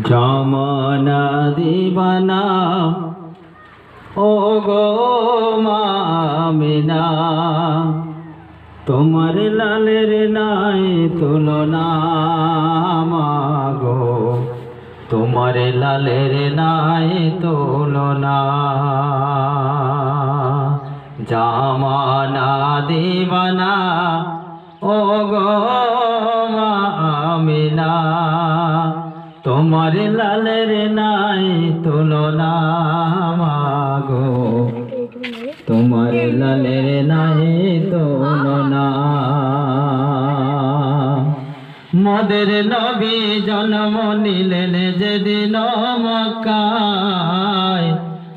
জামানা দিবানা ও গো মামিনা, তোমার লালের নাই তুলনা মাগো। তোমার লালের নাই তুলনা। জামানা দিবানা ও গো মামিনা। তোমার লালের নাই তুলনা মাগো। তোমার লালের নাই তুলনা। মদের নবী জন্ম নিলেন যেদিন মক্কায়।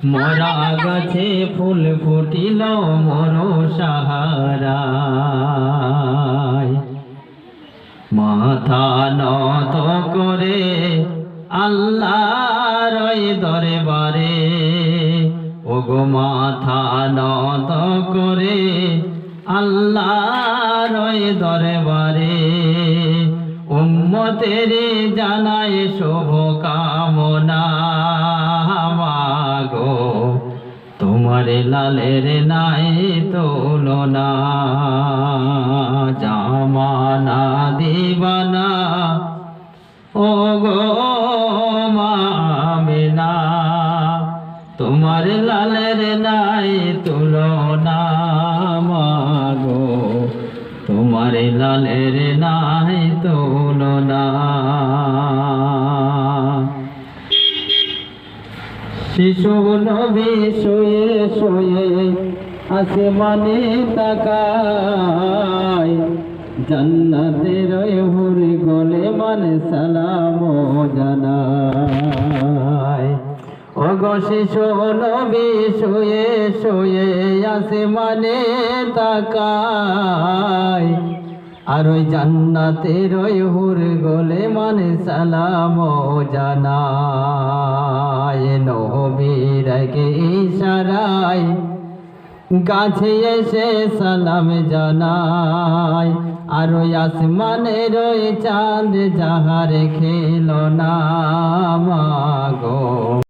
মরা গাছে ফুল ফুটিল মর মাথা নত করে আল্লাহর দরবারে, ওগো মাথা নত করে আল্লাহর দরবারে, উম্মতের জানায় শুভ কামনা লালের নাই তুলনা, জামানা দিবানা ও গো মামিনা, তোমার লালের নাই তুলনা, মাগো, তোমার লালের নাই তুলনা। শিশু নবী শুয়ে শুয়ে আসমানে তাকায়। জান্নাতের হুরি গলে মানে সালাম জানায়। ও গো শিশু নবী শুয়ে শুয়ে আসমানে তাকায়। আর ওই জান্নাতের ওই হুর গলে মানে সালাম জানায়, নবীর কে ইশারায়। গাছে এসে সালাম জানায়, আর ওই আসমানের ওই চাঁদ যাহার খেল না মাগো